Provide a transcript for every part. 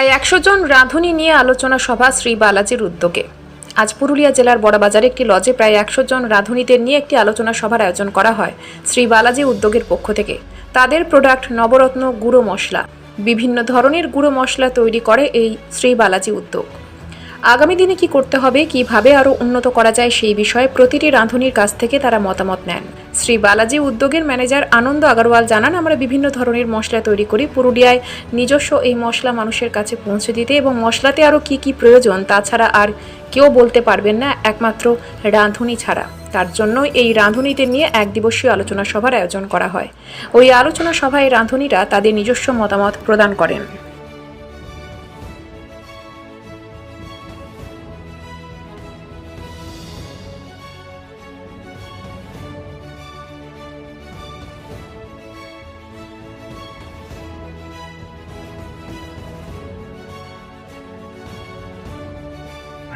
প্রায় একশো জন রাঁধুনি নিয়ে আলোচনা সভা শ্রী বালাজির উদ্যোগে। আজ পুরুলিয়া জেলার বড়বাজারে একটি লজে প্রায় একশো জন রাঁধুনিদের নিয়ে একটি আলোচনা সভার আয়োজন করা হয় শ্রী বালাজি উদ্যোগের পক্ষ থেকে। তাদের প্রোডাক্ট নবরত্ন গুঁড়ো মশলা, বিভিন্ন ধরনের গুঁড়ো মশলা তৈরি করে এই শ্রী বালাজি উদ্যোগ। আগামী দিনে কি করতে হবে, কীভাবে আরও উন্নত করা যায় সেই বিষয়ে প্রতিটি রাঁধুনির কাছ থেকে তারা মতামত নেন। শ্রী বালাজি উদ্যোগের ম্যানেজার আনন্দ আগরওয়াল জানান, আমরা বিভিন্ন ধরনের মশলা তৈরি করি। পুরুলিয়ায় নিজস্ব এই মশলা মানুষের কাছে পৌঁছে দিতে এবং মশলাতে আরও কি কি প্রয়োজন তাছাড়া আর কেউ বলতে পারবেন না, একমাত্র রাঁধুনি ছাড়া। তার জন্য এই রাঁধুনিতে নিয়ে এক দিবসীয় আলোচনা সভার আয়োজন করা হয়। ওই আলোচনা সভায় রাঁধুনিরা তাদের নিজস্ব মতামত প্রদান করেন।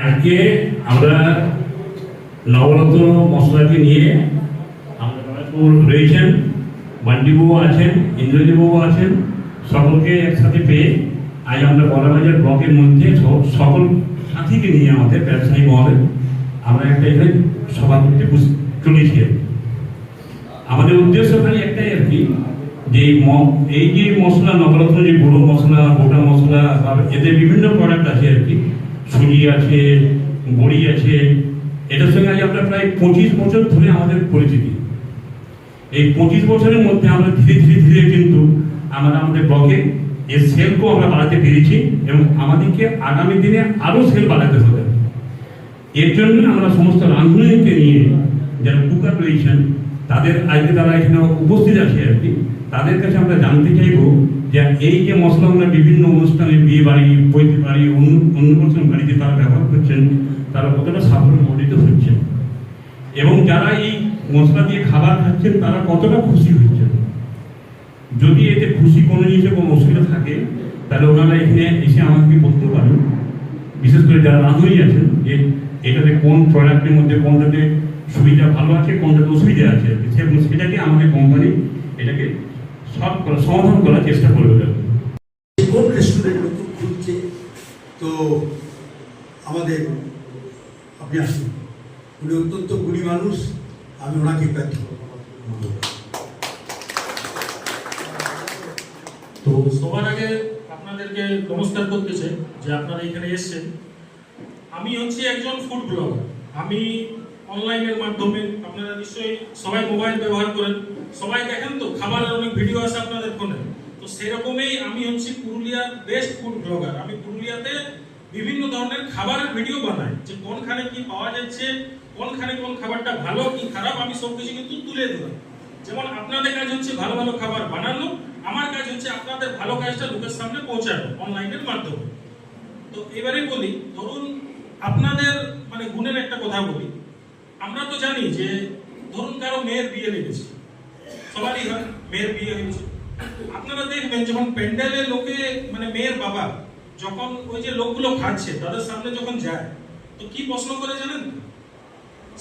আজকে আমরা নবরত্ন মশলাকে নিয়ে জয়পুর রয়েছেন বান্টিবাবু আছেন ইন্দ্রজিবাবু আছেন, সকলকে একসাথে পেয়ে আজ আমরা বড়বাজার ব্লকের মধ্যে সকল সাথীকে নিয়ে আমাদের ব্যবসায়ী মহলে আমরা একটা এখানে করতে বস- চলেছি আমাদের উদ্দেশ্য খালি একটাই আর কি, যে এই যে মশলা, নবরত্ন যে গুঁড়ো মশলা, গোটা মশলা বা এদের বিভিন্ন প্রোডাক্ট আছে আর কি সুজি আছে বড়ি আছে, এটার সঙ্গে আজ আমরা প্রায় পঁচিশ বছর ধরে আমাদের পরিচিতি। এই পঁচিশ বছরের মধ্যে আমরা ধীরে ধীরে ধীরে কিন্তু আমরা আমাদের ব্লকে এর সেলকেও আমরা বাড়াতে পেরেছি এবং আমাদেরকে আগামী দিনে আরও সেল বাড়াতে হবে। এর জন্য আমরা সমস্ত রাঁধুনিকে নিয়ে যারা কুকার রয়েছেন তাদের আজকে তারা এখানে উপস্থিত আছে আর কি, তাদের কাছে আমরা জানতে চাইব যে এই যে মশলাগুলো বিভিন্ন অনুষ্ঠানে বিয়ে বাড়ি পৈতৃক বাড়ি অন্নপ্রাশন বাড়িতে তারা ব্যবহার করছেন, তারা কতটা সাফল্য সাফল্যমণ্ডিত হচ্ছেন? এবং যারা এই মশলা দিয়ে খাবার খাচ্ছেন, তারা কতটা খুশি হচ্ছেন? যদি এতে খুশি কোনো জিনিসে কোনো অসুবিধা থাকে, তাহলে ওনারা এখানে এসে আমাকে বলতে পারেন। বিশেষ করে যারা রাঁধুনি আছেন, যে এটাতে কোন প্রোডাক্টের মধ্যে, কোনটাতে সুবিধা ভালো আছে কোনটাতে অসুবিধা আছে? এবং সেটাকে আমাদের কোম্পানি এটাকে সলভ করা সমাধান করার চেষ্টা করবে। কোন রেস্টুরেন্ট নতুন খুলছে তো আমাদের আপনি আসুন। উনি অত্যন্ত গুণী মানুষ আমি ওনাকে ব্যর্থ তো সবার আগে আপনাদেরকে নমস্কার করতে চাই যে আপনারা এখানে এসেছেন। আমি হচ্ছি একজন ফুড ব্লগার আমি অনলাইনের মাধ্যমে আপনারা নিশ্চয়ই সবাই মোবাইল ব্যবহার করেন। সবাই দেখেন তো, খাবারের অনেক ভিডিও আছে আপনাদের ফোনে। তো সেরকমই আমি হচ্ছি পুরুলিয়ার বেস্ট ফুড ব্লগার আমি পুরুলিয়াতে বিভিন্ন ধরনের খাবারের ভিডিও বানাই। যে কোনখানে কি পাওয়া যাচ্ছে, কোনখানে কোন খাবারটা ভালো, কি খারাপ, আমি সব কিছু কিন্তু তুলে ধরি যেমন আপনাদের কাজ হচ্ছে ভালো ভালো খাবার বানানো, আমার কাজ হচ্ছে আপনাদের ভালো কাজটা লোকের সামনে পৌঁছানো অনলাইনের মাধ্যমে। তো এবারে বলি, ধরুন আপনাদের মানে গুণের একটা কথা বলি আমরা তো জানি যে ধরুন কারও মেয়ের বিয়ে লেগেছে। সবারই হয়, মেয়ের বিয়ে হয়েছে। আপনারা দেখবেন যখন প্যান্ডেলে লোকে মানে মেয়ের বাবা, যখন ওই যে লোকগুলো খাচ্ছে, তাদের সামনে যখন যায়, তো কি প্রশ্ন করে জানেন?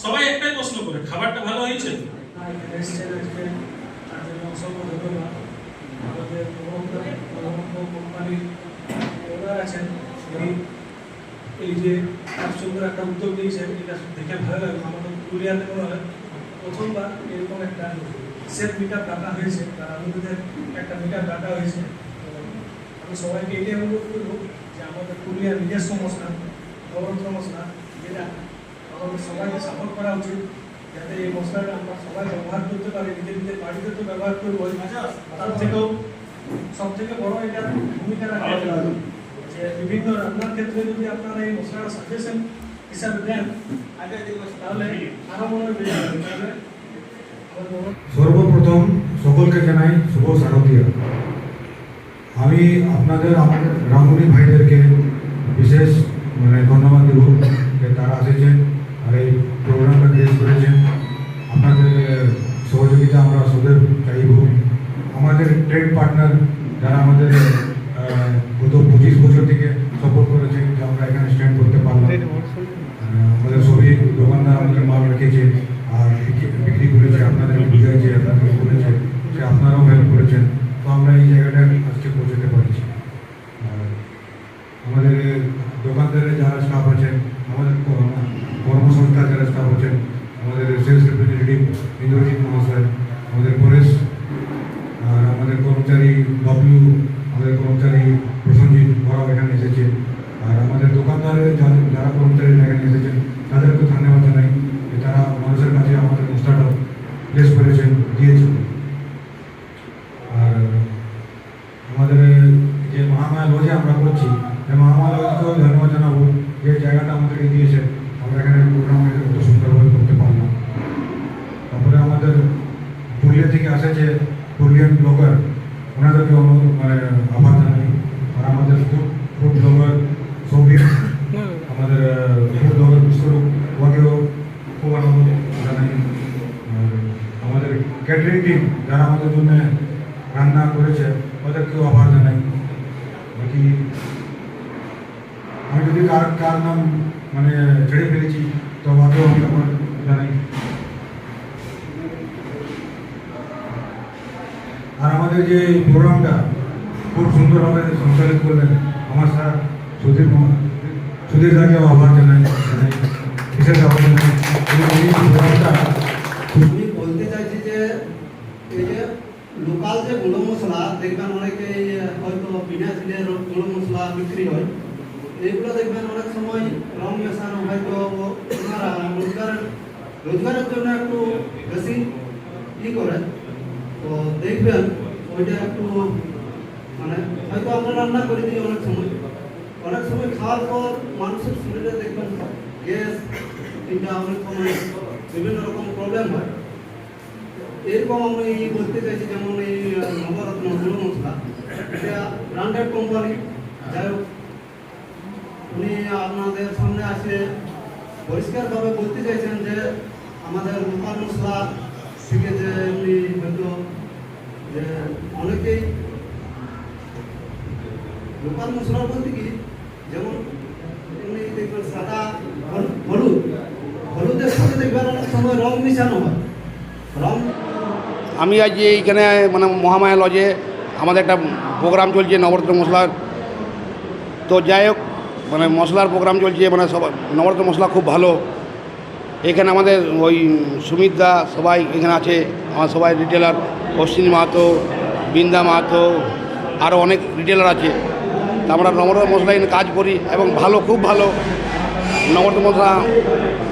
সবাই একটাই প্রশ্ন করে, খাবারটা ভালো হয়েছে? এই যে একটা উদ্যোগ নিয়েছেন এটা দেখে ভালো লাগল পুরুলিয়াতে প্রথমবার এরকম একটা সেট মিটার ডাটা হয়েছে তার আমাদের একটা মিটার ডাটা হয়েছে। আমি সবাইকে এটাই অনুরোধ করব যে আমাদের পুরুলিয়ার নিজস্ব মশলা নবরত্ন মশলা যেটা আমাদের সবাইকে সাপোর্ট করা উচিত যাতে এই মশলাটা আমরা সবাই ব্যবহার করতে পারি নিজের নিজের বাড়িতে তো ব্যবহার করব। তার থেকেও সব থেকে বড় এটা ভূমিকা রাখে। যে বিভিন্ন রান্নার ক্ষেত্রে যদি আপনারা এই মশলাটা সাজেশন হিসাবে দেন তাহলে আরও মনে হয় বেশি হবে। তাহলে আমার মনে হয় সর্বপ্রথম সকলকে জানাই শুভ শারদীয় আমি আপনাদের আমাদের রামুনি ভাইদেরকে বিশেষ মানে ধন্যবাদ দেব যে তারা এসেছেন আর এই প্রোগ্রামটা ক্রিয়েট করেছেন আপনাদের আহ, সহযোগিতা আমরা সদের চাইব আমাদের ট্রেড পার্টনার যারা আমাদের আহ, গত পঁচিশ বছর থেকে সাপোর্ট করেছেন যে আমরা এখানে স্ট্যান্ড করতে পারলাম আহ, আমাদের সবই দোকানদার আমাদের মাল রেখেছে আর বিক্রি- বিক্রি করেছে আপনাদের বুঝিয়েছে আপনাদেরকে বলেছে যে আপনারাও হেল্প করেছেন তো আমরা এই জায়গাটা আজকে পৌঁছতে পারছি আর বাবলু আমাদের কর্মচারী প্রসঞ্জিৎ ওরাও এখানে এসেছে আর আমাদের দোকানদারের যারা- যারা কর্মচারী এখানে এসেছেন তাদেরকে ধন্যবাদ জানাই যে তারা মানুষের কাছে আমাদের অনুষ্ঠানটা প্লেস করেছেন দিয়েছেন আর আমাদের যে মহামায়া লজে আমরা করছি এই মহামায়া লজকেও ধন্যবাদ জানাব যে জায়গাটা আমাদেরকে দিয়েছে আমরা এখানে প্রোগ্রাম এত সুন্দরভাবে করতে পারলাম তারপরে আমাদের পুরুলিয়া থেকে আসেছে পুরুলিয়ান ব্লগার ওনাদেরকে অনু- মানে আহ্বান জানাই আর আমাদের ফুড ফুড ব্লগার সৌভিক আমাদের ফুড ব্লগার বিশ্বরূপ ওকেও খুব আনন্দ জানাই আর আমাদের ক্যাটারিং টিম যারা আমাদের জন্য রান্না করেছে ওদেরকেও আহ্বান জানাই। বাকি আমি যদি কার কার নাম মানে ছেড়ে ফেলেছি, তো ওকেও আমি আহ্বান জানাই। আর আমাদের যে প্রোগ্রামটা খুব সুন্দরভাবে সঞ্চালিত করলেন আমার স্যার সুধীর সুধীর দাকে আহ্বান জানাই। বিশেষ আহ্বান জানাই। প্রোগ্রামটা আমি বলতে চাইছি যে এই যে লোকাল যে গুঁড়ো মশলা, দেখবেন অনেকে হয়তো বিনা তেলের গুঁড়ো মশলা বিক্রি হয়। এইগুলো দেখবেন অনেক সময় রং মেশানো হয়তো ওনারা রোজগার, রোজগারের জন্য একটু বেশি ই করে। তো দেখবেন ওইটা একটু মানে হয়তো আমরা রান্না করে দিই অনেক সময়। অনেক সময় খাওয়ার পর মানুষের শরীরে দেখবেন গ্যাস, কিংবা অনেক সময় বিভিন্ন রকম প্রবলেম হয়। এরকম আমি বলতে চাইছি যেমন এই নবরত্ন গুঁড়ো মশলা এটা ব্র্যান্ডেড কোম্পানি যাই হোক, উনি আপনাদের সামনে আসে, পরিষ্কারভাবে বলতে চাইছেন যে আমাদের লোকাল মশলা থেকে যে এমনি হয়তো, যে অনেকেই লোকাল মশলা বলতে কি, যেমন এমনি দেখবেন সাদা হল- হলুদ, হলুদের সাথে দেখবেন অনেক সময় রং মিশানো হয়। রং আমি আজ এইখানে মানে মহামায়া লজে আমাদের একটা প্রোগ্রাম চলছে, নবরত্ন মশলার। তো যাই হোক মানে মশলার প্রোগ্রাম চলছে মানে সব, নবরত্ন মশলা খুব ভালো। এখানে আমাদের ওই সুমিত দা সবাই এখানে আছে, আমার সবাই রিটেলার অশ্বিনী মাহাতো, বৃন্দা মাহাতো আরও অনেক রিটেলার আছে। তা আমরা নবরত্ন মশলা এখানে কাজ করি এবং ভালো, খুব ভালো। নবরত্ন মশলা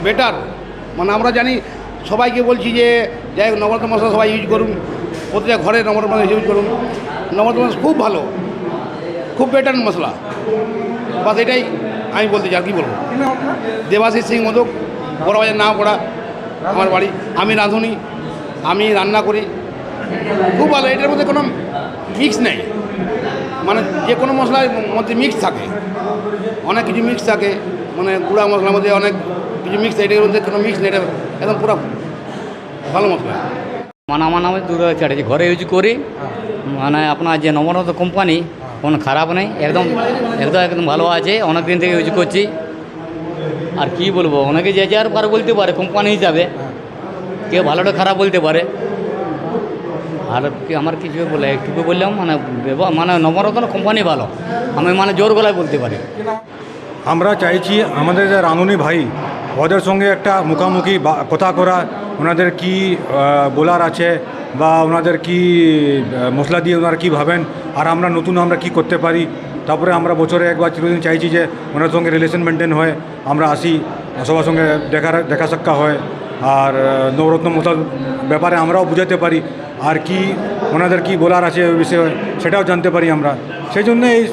বেটার মানে আমরা জানি, সবাইকে বলছি যে যাই হোক নবরত্ন মশলা সবাই ইউজ করুন। প্রতিটা ঘরে নবরত্ন মশলা ইউজ করুন। নবরত্ন মশলা খুব ভালো। খুব বেটার মশলা। বাস এটাই আমি বলতে চাই আর কি বলব? দেবাশিস সিং মধুক বড় বাজার না পড়া আমার বাড়ি। আমি রাঁধুনি আমি রান্না করি। খুব ভালো এটার মধ্যে কোনো মিক্স নেই। মানে যে কোনো মশলার মধ্যে মিক্স থাকে। অনেক কিছু মিক্স থাকে। মানে গুঁড়া মশলার মধ্যে অনেক কিছু মিক্স এটার মধ্যে কোনো মিক্স নেই। এটা একদম পুরো ভালো মশলা মানে আমার নামে দূর চ্যাটার্জি ঘরে ইউজ করি মানে আপনার যে নবরত্ন কোম্পানি কোনো খারাপ নেই একদম একদম একদম ভালো আছে অনেক দিন থেকে ইউজ করছি। আর কি বলব অনেকে যে যার পারে বলতে পারে কোম্পানি হিসাবে কেউ ভালোটা খারাপ বলতে পারে। আর কি আমার কিছু বলে একটুকু বললাম মানে ব্যব- মানে নবরত্ন কোম্পানি ভালো আমি মানে জোর গলায় বলতে পারি। আমরা চাইছি আমাদের যে রাঁধুনি ভাই ওদের সঙ্গে একটা মুখামুখি বা- কথা করা ওনাদের কি বলার আছে বা ওনাদের কি মশলা দিয়ে ওনারা কী ভাবেন? আর আমরা নতুন আমরা কি করতে পারি? তারপরে আমরা বছরে একবার চিরদিন চাইছি যে ওনার সঙ্গে রিলেশন মেনটেন হয় আমরা আসি সবার সঙ্গে দেখা দেখা সাক্ষা হয়। আর নবরত্ন মশলার ব্যাপারে আমরাও বুঝাতে পারি। আর কি ওনাদের কি বলার আছে ওই বিষয়ে সেটাও জানতে পারি আমরা। সেই জন্য এই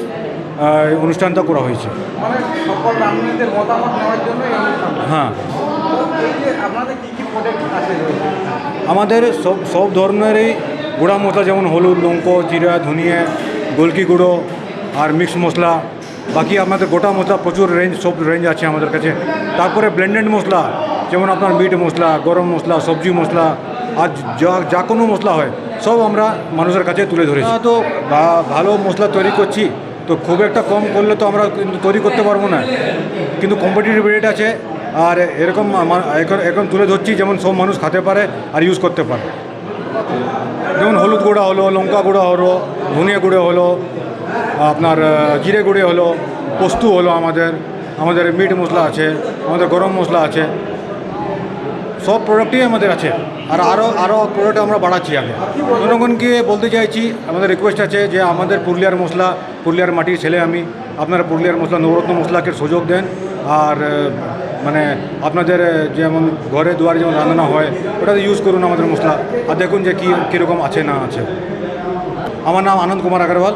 অনুষ্ঠানটা করা হয়েছে। মানে হ্যাঁ। তো আমাদের সব সব ধরনেরই গুঁড়া মশলা যেমন হলুদ লঙ্ক জিরা ধনিয়া গোলকি গুঁড়ো আর মিক্স মশলা। বাকি আপনাদের গোটা মশলা প্রচুর রেঞ্জ সব রেঞ্জ আছে আমাদের কাছে। তারপরে ব্লেন্ডেড মশলা যেমন আপনার মিট মশলা গরম মশলা সবজি মশলা আর যা যা কোনো মশলা হয় সব আমরা মানুষের কাছে তুলে ধরেছি। তো ভা- ভালো মশলা তৈরি করছি তো খুব একটা কম করলে তো আমরা কিন্তু তৈরি করতে পারব না। কিন্তু কম্পিটিটিভ রেট আছে আর এরকম এখন এখন তুলে ধরছি, যেমন সব মানুষ খেতে পারে আর ইউজ করতে পারে। যেমন হলুদ গুঁড়া হলো, লঙ্কা গুঁড়া হলো, ধনিয়া গুঁড়ো হলো, আপনার জিরে গুঁড়ে হলো, পোস্তু হলো আমাদের আমাদের মিট মশলা আছে, আমাদের গরম মশলা আছে। সব প্রোডাক্টই আমাদের আছে। আর আরও আরও প্রোডাক্ট আমরা বাড়াচ্ছি আগে। জনগণকে বলতে চাইছি, আমাদের রিকোয়েস্ট আছে যে আমাদের পুরুলিয়ার মশলা, পুরুলিয়ার মাটির ছেলে আমি, আপনারা পুরুলিয়ার মশলা, নবরত্ন মশলাকে সুযোগ দেন। আর মানে আপনাদের যেমন ঘরে দুয়ারে যেমন রান্না হয়, ওটাতে ইউজ করুন আমাদের মশলা। আর দেখুন যে কী, কীরকম আছে না আছে। আমার নাম আনন্দ কুমার আগরওয়াল।